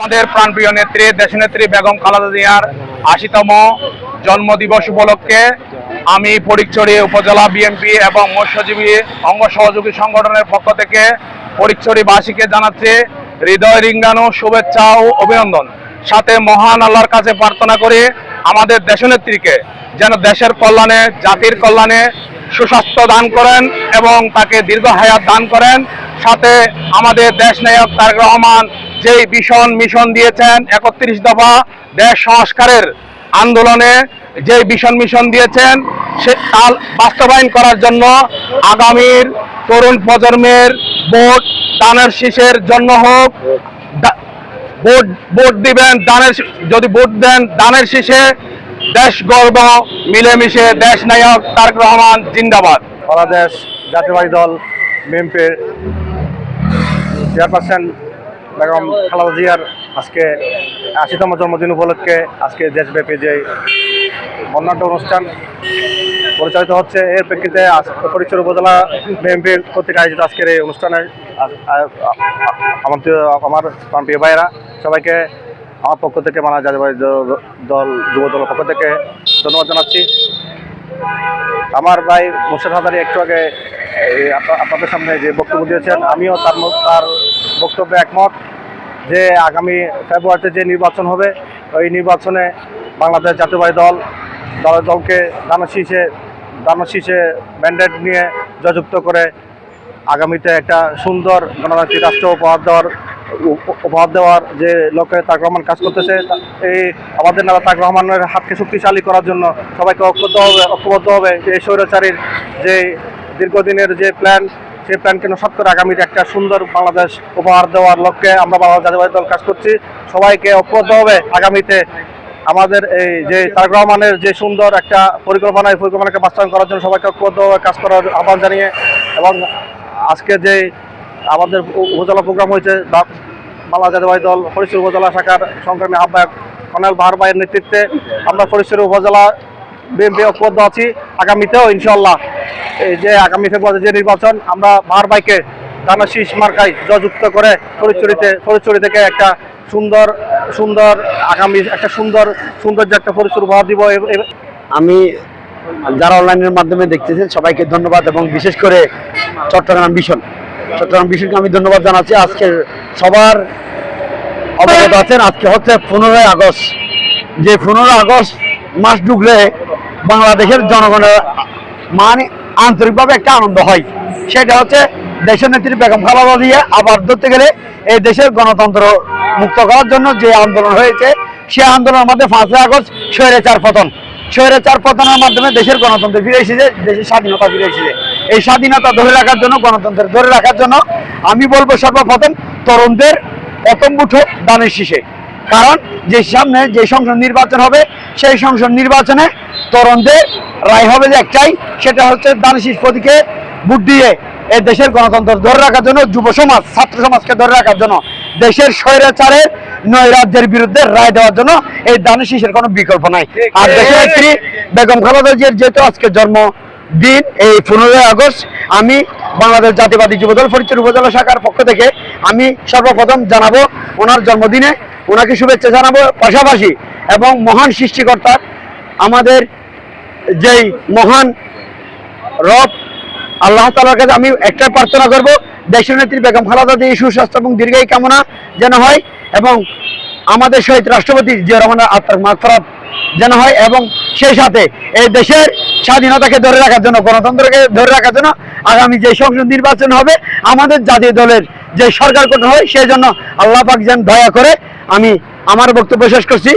আমাদের প্রাণপ্রিয় নেত্রী দেশনেত্রী বেগম খালেদা জিয়ার আশিতম জন্মদিবস উপলক্ষে আমি ফটিকছড়ি উপজেলা বিএনপি এবং মৎস্যজীবী অঙ্গ সহযোগী সংগঠনের পক্ষ থেকে ফটিকছড়িবাসীকে জানাচ্ছি হৃদয় রিঙ্গানো শুভেচ্ছা ও অভিনন্দন। সাথে মহান আল্লাহর কাছে প্রার্থনা করি আমাদের দেশনেত্রীকে যেন দেশের কল্যাণে, জাতির কল্যাণে সুস্বাস্থ্য দান করেন এবং তাকে দীর্ঘ হায়াত দান করেন। সাথে আমাদের দেশ নায়ক তারেক রহমান যেই ভীষণ মিশন দিয়েছেন একত্রিশ দফা দেশ সংস্কারের আন্দোলনে যে ভীষণ মিশন দিয়েছেন, সে তার বাস্তবায়ন করার জন্য আগামীর তরুণ প্রজন্মের ভোট দানের শীষের জন্য হোক ভোট ভোট দিবেন দানের যদি ভোট দেন দানের শীষে দেশ গর্ব, মিলেমিশে দেশ নায়ক তারক রহমান জিন্দাবাদ। বাংলাদেশ জাতীয়বাদী দল বিএনপির চেয়ারপারসন বেগম খালেদা জিয়ার আজকে আশিতম জন্মদিন উপলক্ষে আজকে দেশব্যাপী যে বর্ণাঢ্য অনুষ্ঠান পরিচালিত হচ্ছে, এর প্রেক্ষিতে ফটিকছড়ি উপজেলা বিএনপির কর্তৃক আয়োজিত আজকের এই অনুষ্ঠানে আ- আ- আ- আমার প্রিয়- আমার আমার প্রিয় ভাইয়েরা, সবাইকে আমার পক্ষ থেকে মানা জাতীয়বাদী দল- যুব দলের পক্ষ থেকে ধন্যবাদ জানাচ্ছি। আমার ভাই মোর্শেদ হাজারি একটু আগে আপনাদের সামনে যে বক্তব্য দিয়েছেন, আমিও তার তার বক্তব্যে একমত যে আগামী ফেব্রুয়ারিতে যে নির্বাচন হবে, ওই নির্বাচনে বাংলাদেশ জাতীয়বাদী দল, দলের দলকে দানশীষে দানশীষে ম্যান্ডেট নিয়ে জয়যুক্ত করে আগামীতে একটা সুন্দর গণতান্ত্রিক রাষ্ট্র উপহার দেওয়ার উপ- উপহার দেওয়ার যে লক্ষ্যে তাক রহমান কাজ করতেছে এই আমাদের নেতা তাক রহমানের হাতকে শক্তিশালী করার জন্য সবাইকে ঐক্যবদ্ধ হবে ঐক্যবদ্ধ হবে। যে স্বৈরাচারীর যে দীর্ঘদিনের যে প্ল্যান সেই প্ল্যানকে নস্বাত করে আগামীতে একটা সুন্দর বাংলাদেশ উপহার দেওয়ার লক্ষ্যে আমরা বাংলাদেশ জাতীয়বাদী দল কাজ করছি। সবাইকে ঐক্যবদ্ধ হবে আগামীতে আমাদের এই যে তারেক রহমানের যে সুন্দর একটা পরিকল্পনা, এই পরিকল্পনাকে বাস্তবায়ন করার জন্য সবাইকে ঐক্যবদ্ধভাবে কাজ করার আহ্বান জানিয়ে এবং আজকে যে আমাদের উপজেলা প্রোগ্রাম হয়েছে বাংলা জাতীয়বাদী দল ফরিদপুর উপজেলা শাখার সংগ্রামী আহ্বায়ক কর্নেল বাহার ভাইয়ের নেতৃত্বে আমরা ফরিদপুর উপজেলা বিএনপি ঐক্যবদ্ধ আছি। আগামীতেও ইনশাল্লাহ যে আগামী ফেব্রুয়ারি যে নির্বাচন, আমরা বাহার ভাইকে দানা শীষ মার্কায় জয়যুক্ত করে ফরিদচুরিতে ফরিদচুরি থেকে একটা সুন্দর সুন্দর আগামী, একটা সুন্দর, সৌন্দর্য একটা ফরিদচুর উপহার দিব। আমি যারা অনলাইনের মাধ্যমে দেখতেছেন, সবাইকে ধন্যবাদ এবং বিশেষ করে চট্টগ্রাম ভীষণ। চট্টগ্রাম ভীষণকে আমি ধন্যবাদ জানাচ্ছি। আজকে সবার অবগত আছেন, আজকে হচ্ছে পনেরোই আগস্ট। যে পনেরোই আগস্ট মাস ঢুকলে বাংলাদেশের জনগণের মানে আন্তরিকভাবে একটা আনন্দ হয়। সেটা হচ্ছে দেশের নেত্রী বেগম খালেদা দিয়ে আবার ধরতে গেলে এই দেশের গণতন্ত্র মুক্ত করার জন্য যে আন্দোলন হয়েছে, সে আন্দোলনের মধ্যে পাঁচই আগস্ট স্বৈরাচার পতন। স্বৈরাচার পতনের মাধ্যমে দেশের গণতন্ত্র ফিরে এসেছে, দেশের স্বাধীনতা ফিরে এসেছে। এই স্বাধীনতা ধরে রাখার জন্য, গণতন্ত্র ধরে রাখার জন্য আমি বলব সর্বপ্রথম তরুণদের প্রথম মুঠো দানের শীষে। কারণ যে সামনে যে সংসদ নির্বাচন হবে, সেই সংসদ নির্বাচনে তরুণদের রায় হবে যে একটাই, সেটা হচ্ছে দানশীষ প্রতীকে ভোট দিয়ে এই দেশের গণতন্ত্র ধরে রাখার জন্য, যুব সমাজ, ছাত্র সমাজকে ধরে রাখার জন্য, দেশের স্বৈরাচারের নৈরাজ্যের বিরুদ্ধে রায় দেওয়ার জন্য এই দানশীষের কোনো বিকল্প নাই। আর দেশের বেগম খালেদা যেহেতু আজকে জন্ম দিন এই পনেরোই আগস্ট, আমি বাংলাদেশ জাতীয়বাদী যুবদল ফরিদপুর উপজেলা শাখার পক্ষ থেকে আমি সর্বপ্রথম জানাব ওনার জন্মদিনে, ওনাকে শুভেচ্ছা জানাব। পাশাপাশি এবং মহান সৃষ্টিকর্তার আমাদের যেই মহান রব, আল্লাহ তালার কাছে আমি একটাই প্রার্থনা করব দেশের নেত্রী বেগম খালেদা দিয়ে সুস্বাস্থ্য এবং দীর্ঘায়ী কামনা যেন হয় এবং আমাদের শহীদ রাষ্ট্রপতি জিয়া রহমানের আত্মার মাগফরাত যেন হয় এবং সেই সাথে এই দেশের স্বাধীনতাকে ধরে রাখার জন্য, গণতন্ত্রকে ধরে রাখার জন্য আগামী যে সংসদ নির্বাচন হবে, আমাদের জাতীয় দলের যে সরকার গঠন হয়, সেই জন্য আল্লাহ পাক যেন দয়া করে আমি আমার বক্তব্য শেষ করছি।